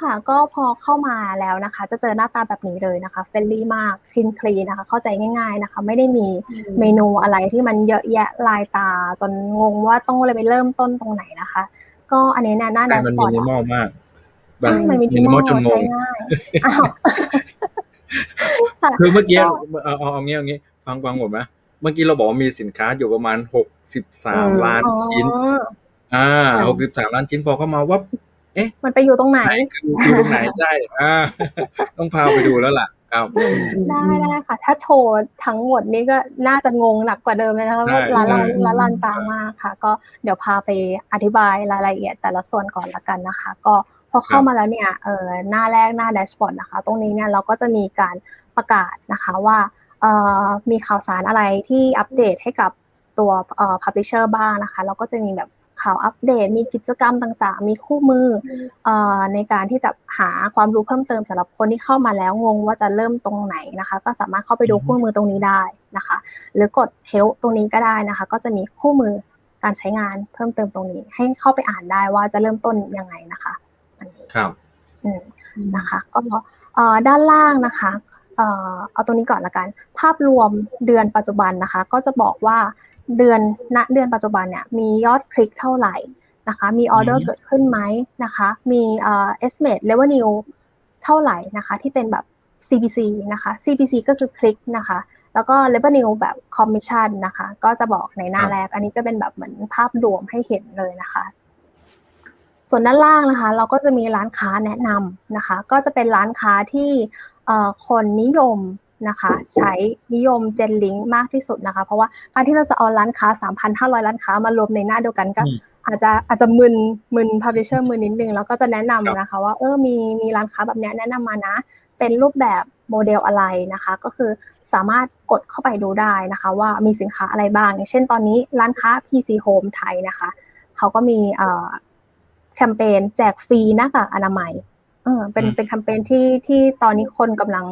ค่ะก็พอเข้ามาแล้วนะคะ จะเจอหน้าตาแบบนี้เลยนะคะ friendly มาก clean clean นะคะ เข้าใจง่าย ๆนะคะ ไม่ได้มีอืมเมนูอะไรที่มันเยอะแยะลายตา จนงงว่าต้องเลยไปเริ่มต้นตรงไหนนะคะ ก็อันนี้เนี่ยหน้าใช่มัน dashboard มินิอะมอลมากแบใช่บมันมินิมอ minimal ลจนงใช้งง่ายอ้าวค่ะคือเมื่อกี้ก็เอาเอาเอางี้เอางี้ฟังฟังผมนะเมื่อกี้เราบอกว่ามีสินค้าอยู่ประมาณหกสิบสาอืมมล้านอ๋อชิ้น อ่าค่ะหกสิบสามล้านชิ้นพอเข้ามาว่า มันไปอยู่ตรงไหนไหนคืออยู่ตรงไหนใช่อ่าต้องพาไปดูแล้วล่ะครับได้ได้ค่ะ ถ้าโชว์ทั้งหมดนี้ก็น่าจะงงหนักกว่าเดิมเลยนะคะใช่ว่าละลานใช่ละลานตามากค่ะ ก็เดี๋ยวพาไปอธิบายรายละเอียดแต่ละส่วนก่อนละกันนะคะ ก็พอเข้ามาแล้วเนี่ยเออหน้าแรกหน้าแดชบอร์ดนะคะ ตรงนี้เนี่ยเราก็จะมีการประกาศนะคะว่าเอ่อมีข่าวสารอะไรที่อัปเดตให้กับตัวเอ่อ publisher บ้างนะคะ เราก็จะมีแบบ ข่าวอัปเดต มีกิจกรรมต่างๆ มีคู่มือเอ่อในการที่จะหาความรู้เพิ่มเติมสำหรับคนที่เข้ามาแล้วงงว่าจะเริ่มตรงไหนนะคะ ก็สามารถเข้าไปดูอือฮึคู่มือตรงนี้ได้นะคะ หรือกด help ตรงนี้ก็ได้นะคะ ก็จะมีคู่มือการใช้งานเพิ่มเติมตรงนี้ ให้เข้าไปอ่านได้ว่าจะเริ่มต้นยังไงนะคะอันนี้ครับอืมนะคะก็เอ่อด้านล่างนะคะเอ่อเอาตรงนี้ก่อนละกัน ภาพรวมเดือนปัจจุบันนะคะ ก็จะบอกว่า เดือนณเดือนปัจจุบันเนี่ยมียอดคลิกเท่าไหร่นะคะ มีออเดอร์อืมเกิดขึ้นไหมนะคะ มีเอ่อ estimate revenue เท่าไหร่นะคะ ที่เป็นแบบ CPC นะคะ CPC ก็คือคลิกนะคะ แล้วก็ revenue แบบ commission นะคะ ก็จะบอกในหน้าแรก อันนี้ก็เป็นแบบเหมือนภาพรวมให้เห็นเลยนะคะ ส่วนด้านล่างนะคะ เราก็จะมีร้านค้าแนะนำนะคะ ก็จะเป็นร้านค้าที่เอ่อคนนิยม นะคะ ใช้นิยมเจนลิงก์มากที่สุดนะคะ เพราะว่าการที่เราจะเอาร้านค้า 3,500 ร้านค้ามารวมในหน้าเดียวกันก็อืมอาจจะอาจจะมึนมึน publisher มึนนิดนึงแล้วก็จะแนะนำครับนะคะ ว่าเออมีมีร้านค้าแบบเนี้ยแนะนำมานะ เป็นรูปแบบโมเดลอะไรนะคะ ก็คือสามารถกดเข้าไปดูได้นะคะ ว่ามีสินค้าอะไรบ้าง อย่างเช่นตอนนี้ร้านค้า PC Home ไทยนะคะ เขาก็มีเอ่อแคมเปญแจกฟรีหน้ากากอนามัยเออเป็นอืมเป็นแคมเปญที่ที่ตอนนี้คนกำลัง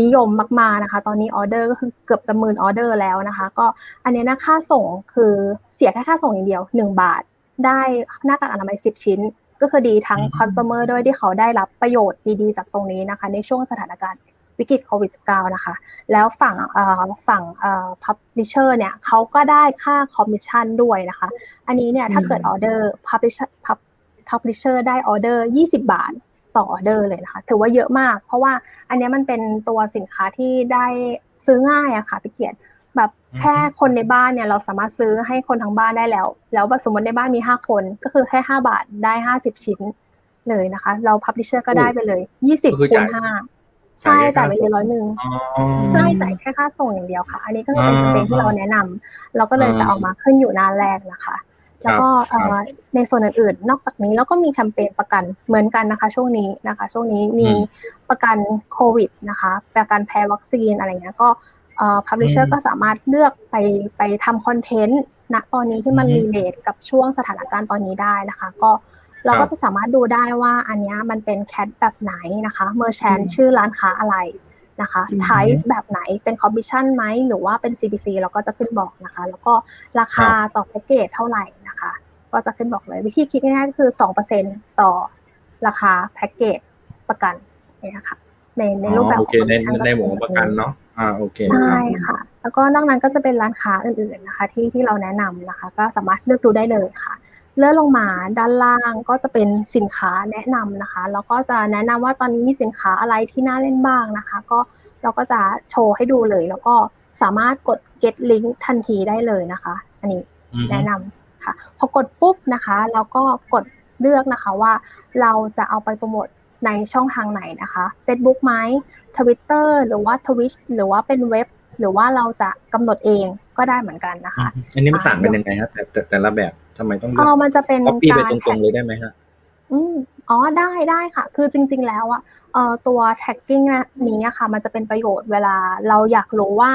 นิยมมากๆนะคะ ตอนนี้ออเดอร์ก็คือเกือบจะหมื่นออเดอร์แล้วนะคะ ก็อันนี้นะค่าส่งคือเสียแค่ค่าส่งอย่างเดียว 1 บาท ได้หน้ากากอนามัย10 ชิ้น ก็คือดีทั้งอืมค u สเตอร์ด้วยที่เขาได้รับประโยชน์ดีๆจากตรงนี้นะคะ ในช่วงสถานการณ์วิกฤตโควิด -19 นะคะ แล้วฝั่งเอ่อฝั่งเอ่อ publisher เนี่ยเขาก็ได้ค่าคอมมิชชั่นด้วยนะคะ อันนี้เนี่ยถ้าเกิดออเดอร์ publisher pub- publisher ได้ออเดอร์ 20 บาท ต่อออเดอร์เลยนะคะ ถือว่าเยอะมาก เพราะว่าอันเนี้ยมันเป็นตัวสินค้าที่ได้ซื้อง่ายอะค่ะตะเกียรติแบบอือฮึแค่คนในบ้านเนี่ยเราสามารถซื้อให้คนทั้งบ้านได้แล้ว แล้วสมมติในบ้านมี5คนก็คือแค่5บาทได้50ชิ้นเลยนะคะ เรา publisher ก็ได้ไปเลย20ก็คือคูณจ่าย5ใช่จ่าจ่ายยไปแค่เลยค่าส่งร้อยหนึ่งอ๋อใช่จ่ายแค่ค่าส่งอย่างเดียวค่ะ อันนี้ก็คือเป็นอ่าแคมเปญที่เราแนะนำเราก็เลยจะเอามาขึ้นอยู่หน้าแรกนะคะ แล้วก็ครับเอ่อในส่วนอื่นๆ นอกจากนี้เราก็มีแคมเปญประกันเหมือนกันนะคะ ช่วงนี้นะคะ ช่วงนี้มีอืมประกันโควิดนะคะ ประกันแพ้วัคซีนอะไรเงี้ยก็เอ่อ publisher อืมก็สามารถเลือกไปไปทำคอนเทนต์ณตอนนี้ที่มันอืมรีเลทกับช่วงสถานการณ์ตอนนี้ได้นะคะ ก็เราครัก็บจะสามารถดูได้ว่าอันเนี้ยมันเป็นแคทแบบไหนนะคะเมอร์แชนอืมชื่อร้านค้าอะไรนะคะอือฮึไทป์แบบไหนเป็นคอมมิชชั่นไหมหรือว่าเป็น CPC เราก็จะขึ้นบอกนะคะ แล้วก็ราคาต่อแพ็กเกจเท่าไหร่นะคะ ก็จะขึ้นบอกเลยวิธีคิดง่ายๆก็คือ 2%ต่อราคาแพ็กเกจประกันเนี่ยนะคะในในรูปแบบอ๋อโอเคใน commission ในหมวดประกันเนาะอ่าโอเคคใช่รับค่ะ แล้วก็นอกนั้นก็จะเป็นร้านค้าอื่นๆนะคะ ที่ที่เราแนะนำนะคะ ก็สามารถเลือกดูได้เลยค่ะ เลื่อนลงมาด้านล่างก็จะเป็นสินค้าแนะนำนะคะแล้วก็จะแนะนำว่าตอนนี้มีสินค้าอะไรที่น่าเล่นบ้างนะคะ ก็เราก็จะโชว์ให้ดูเลย แล้วก็สามารถกด get link ทันทีได้เลยนะคะ อันนี้อือฮึแนะนำ ค่ะ พอกดปุ๊บนะคะเราก็กดเลือกนะคะว่าเราจะเอาไปโปรโมทในช่องทางไหนนะคะ Facebook ไหม Twitter หรือว่า Twitch หรือว่าเป็นเว็บ หรือว่าเราจะกำหนดเองก็ได้เหมือนกันนะคะ อันนี้มันต่างกันยังไงฮะแต่แต่แต่ละแบบทำไมต้องเลืเออกอมันจะเป็นก๊อปปี้ไปการตรงๆเลยได้ไหมฮะอืมอ๋อได้ได้ค่ะ คือจริง ๆ แล้วอะเอ่อตัว tagging นะนี้อะค่ะ มันจะเป็นประโยชน์เวลาเราอยากรู้ว่า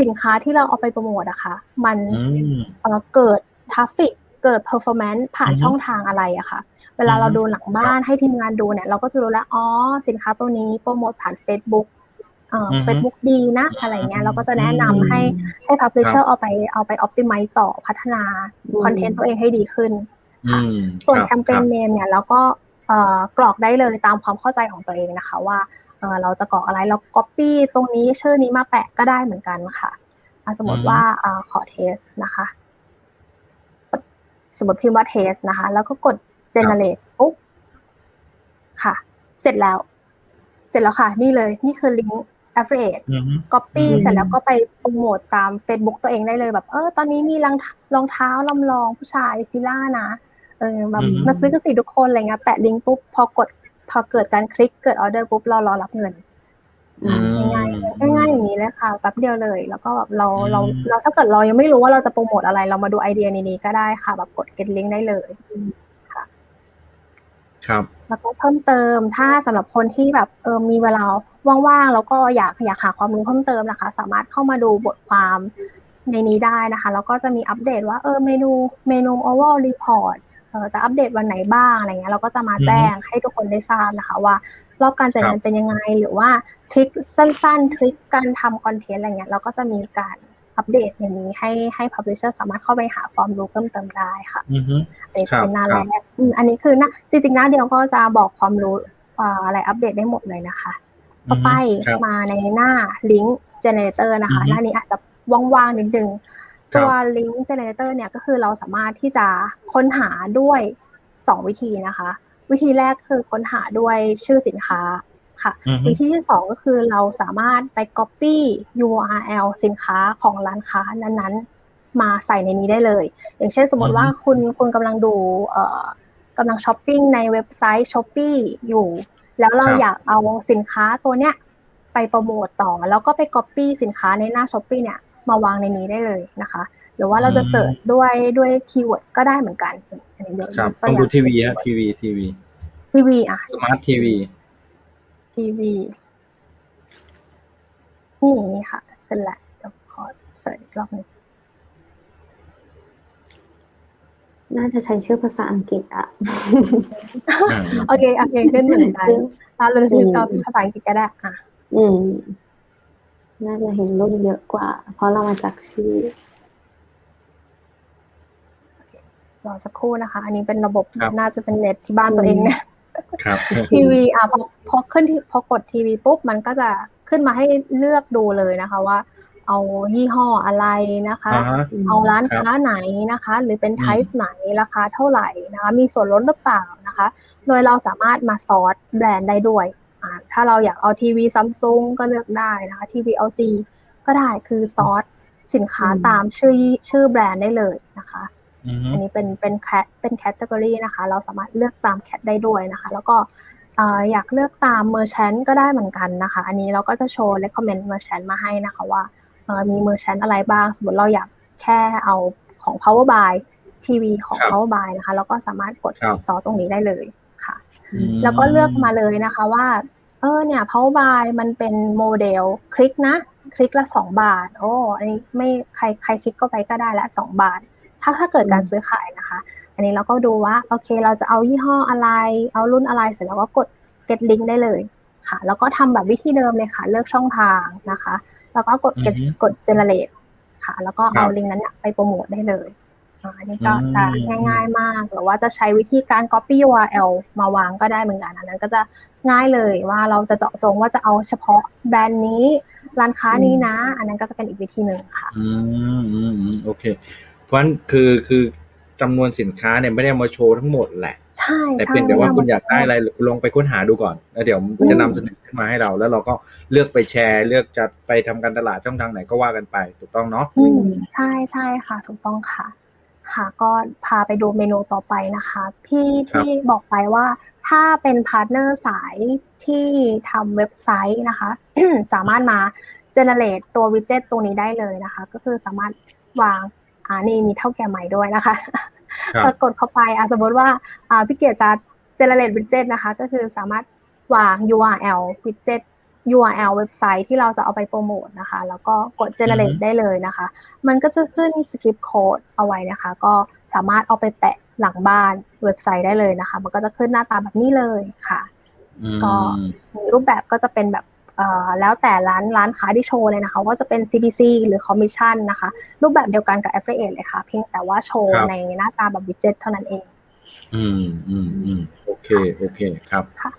สินค้าที่เราเอาไปโปรโมทอะค่ะ มันอืมเอ่อเกิด ทราฟฟิกเกิด performance ผ่านอือฮึช่องทางอะไรอะค่ะ เวลาอือฮึเราดูหลังบ้านให้ทีมงานดูเนี่ย เราก็จะรู้แล้วอ๋อสินค้าตัวนี้โปรโมทผ่าน Facebook เอ่ออือฮึ Facebook ดีนะอะไรเงี้ยเราก็จะแนะนำให้ให้ครั publisher บเอาไปเอาไป optimize ต่อพัฒนาคอนเทนต์ตัวเองให้ดีขึ้นอืมส่วนรับแคมเปญรับเนมเนี่ยเราก็เอ่อกรอกได้เลยตามความเข้าใจของตัวเองนะคะ ว่าเอ่อเราจะกรอกอะไรเรา copy ตรงนี้ชื่อนี้มาแปะก็ได้เหมือนกันค่ะอะสมมติว่าอ่าขอเทสนะคะ สมมติพิมพ์ว่าเทสนะคะ แล้วก็กด generate ปุ๊บค่ะ เสร็จแล้ว เสร็จแล้วค่ะ นี่เลย นี่คือลิงก์ affiliate อืม copy อืมเสร็จแล้วก็ไปโปรโมทตาม Facebook ตัวเองได้เลยแบบ เออ ตอนนี้มีรองรองเท้าลำลองผู้ชายฟิล่านะเออแบบอืมมาซื้อกันสิทุกคนอะไรเงี้ยแปะลิงก์ปุ๊บ พอกด พอเกิดการคลิกเกิดออเดอร์ปุ๊บเรารอรับเงินอืมง่าย ๆง่ายๆอย่างนี้เลยค่ะแป๊บเดียวเลย แล้วก็แบบเราอืมเราเราถ้าเกิดเรายังไม่รู้ว่าเราจะโปรโมทอะไร เรามาดูไอเดียนี้ก็ได้ค่ะ แบบกด get link ได้เลยครับ แล้วก็เพิ่มเติมถ้าสำหรับคนที่แบบเออมีเวลาว่างๆแล้วก็อยากอยากหาความรู้เพิ่มเติมนะคะ สามารถเข้ามาดูบทความในนี้ได้นะคะ แล้วก็จะมีอัปเดตว่าเออเมนูเมนู overall report เออ จะอัปเดตวันไหนบ้างอะไรเงี้ยเราก็จะมาแจ้งให้ทุกคนได้ทราบนะคะว่ารอบการจัดงานเป็นยังไง หรือว่าทริคสั้นๆทริคการทำคอนเทนต์อะไรเงี้ยเราก็จะมีการอัปเดตอย่างนี้ให้ให้ publisher สามารถเข้าไปหาความรู้เพิ่มเติมได้ค่ะอืมอันนี้ครับเป็นหน้าคแรรับกอืมอันนี้คือหน้าจริงๆหน้าเดียวก็จะบอกความรู้อ่าอะไรอัปเดตได้หมดเลยนะคะต่อไปครับมาในหน้า Link Generator นะคะอือฮึหน้านี้อาจจะว่างๆนิดนึงครับ ตัว Link Generator เนี่ยก็คือเราสามารถที่จะค้นหาด้วย 2 วิธีนะคะ วิธีแรกคือค้นหาด้วยชื่อสินค้าค่ะอืมวิธีที่ 2 ก็คือเราสามารถไป Copy URL สินค้าของร้านค้านั้นๆ มาใส่ในนี้ได้เลย อย่างเช่นสมมติว่าคุณคุณกำลังดูเอ่อกำลังช้อปปิ้งในเว็บไซต์ s h อ p e e อยู่ แล้วเราครับอยากเอาสินค้าตัวเนี้ยไปโปรโมตต่อ แล้วก็ไป Copy สินค้าในหน้า s h อ p e e เนี่ย มาวางในนี้ได้เลยนะคะ หรือว่าเราจะเสิร์ชด้วยด้วยคีย์เวิร์ดก็ได้เหมือนกันอันนี้เดี๋ยวครับยกตัต้องย่าดูทีวีฮะทีวีทีวีทีวีอะสมาร์ททีวีทีวีนี่นี่ค่ะเป็นแหละเดี๋ยวขอเสิร์ชอีกรอบหนึงน่าจะใช้ชื่อภาษาอังกฤษอะโอเคโอเคขึ้นเหมือนกันเราเลยพิมพ์เอาอืมภาษาอังกฤษก็ได้อะ อืม น่าจะเห็นรูปเยอะกว่า เพราะเรามาจากชื่อรอสักครู่นะคะ อันนี้เป็นระบบครับ น่าจะเป็นเน็ตที่บ้านตัวเองเนี่ย ครับ ทีวีอะพอพอขึ้นที่พอกดทีวีปุ๊บมันก็จะขึ้นมาให้เลือกดูเลยนะคะว่า เอายี่ห้ออะไรนะคะ อ่าฮะ เอาร้านครับค้าไหนนะคะ หรือเป็นอืมไทป์ไหนราคาเท่าไหร่นะคะ มีส่วนลดหรือเปล่านะคะ โดยเราสามารถมาซอร์สแบรนด์ได้ด้วยอ่า ถ้าเราอยากเอาทีวีซัมซุงก็เลือกได้นะคะทีวี LG ก็ได้คือซอร์สสินค้าอืมตามชื่อชื่อแบรนด์ได้เลยนะคะอืมอันนี้เป็นเป็นแคทเป็นแคตตากรีนะคะ เราสามารถเลือกตามแคทได้ด้วยนะคะ แล้วก็เอ่ออยากเลือกตามเมอร์ช n นก็ได้เหมือนกันนะคะ อันนี้เราก็จะโชว์ recommend merchant มาให้นะคะว่าเอ่อมีเมอร์ช n นอะไรบ้าง สมมติเราอยากแค่เอาของ power buy ทีวีของครับ power buy นะคะแล้วก็สามารถกดครับซอสตรงนี้ได้เลยค่ะอืม แล้วก็เลือกมาเลยนะคะว่า เออเนี่ย power buy มันเป็นโมเดลคลิกนะ คลิกละสองบาท โอ้อันนี้ไม่ใครใครคลิกก็ไปก็ได้ละสองบาท ถ้าถ้าเกิดการซื้อขายนะคะ อันนี้เราก็ดูว่าโอเค เราจะเอายี่ห้ออะไร เอารุ่นอะไรเสร็จแล้วก็กด get link ได้เลยค่ะ แล้วก็ทำแบบวิธีเดิมเลยค่ะ เลือกช่องทางนะคะ แล้วก็กด get อือฮึกด generate ค่ะ แล้วก็เอาครับลิงก์นั้นเนี่ยไปโปรโมทได้เลย อ่าอันนี้ก็อืมจะง่ายๆมากหรือว่าจะใช้วิธีการ copy URL มาวางก็ได้เหมือนกันอันนั้นก็จะง่ายเลยว่าเราจะเจาะจงว่าจะเอาเฉพาะแบรนด์นี้ ร้านค้านี้นะ อันนั้นก็จะเป็นอีกวิธีหนึ่งค่ะ อืมอืมอืมโอเค เพราะฉะนั้นคือคือจำนวนสินค้าเนี่ยไม่ได้เอามาโชว์ทั้งหมดแหละ ใช่แต่ใช่เพียงแต่ว่าม่คุณอยากได้อะไรคุณลองไปค้นหาดูก่อนแล้วเดี๋ยวมันจะนำเสนอขึ้นมาให้เรา แล้วเราก็เลือกไปแชร์ เลือกจะไปทำการตลาดช่องทางไหนก็ว่ากันไป ถูกต้องเนาะอืมใช่ใช่ค่ะ ถูกต้องค่ะ ค่ะก็พาไปดูเมนูต่อไปนะคะที่ครับที่บอกไปว่าถ้าเป็นพาร์ทเนอร์สายที่ทำเว็บไซต์นะคะ สามารถมา generate ตัววิดเจ็ตตรงนี้ได้เลยนะคะ ก็คือสามารถวางอ่านี่มีเท่าแก่ใหม่ด้วยนะคะครับพอกดเข้าไปอะสมมติว่าอ่าพี่เกียรติจะ generate widget นะคะ ก็คือสามารถวาง URL widget URL เว็บไซต์ที่เราจะเอาไปโปรโมทนะคะ แล้วก็กด generate อือฮึได้เลยนะคะ มันก็จะขึ้น script code เอาไว้นะคะ ก็สามารถเอาไปแปะหลังบ้านเว็บไซต์ได้เลยนะคะ มันก็จะขึ้นหน้าตาแบบนี้เลยค่ะอืมก็รูปแบบก็จะเป็นแบบเอ่อแล้วแต่ร้านร้านค้าที่โชว์เลยนะคะว่าจะเป็น CPC หรือ Commission นะคะ รูปแบบเดียวกันกับ Affiliate เลยค่ะ เพียงแต่ว่าโชว์ครับในหน้าตาแบบวิดเจ็ตเท่านั้นเอง อืมอืมอืมโอเคเคโอเค ครับค่ะ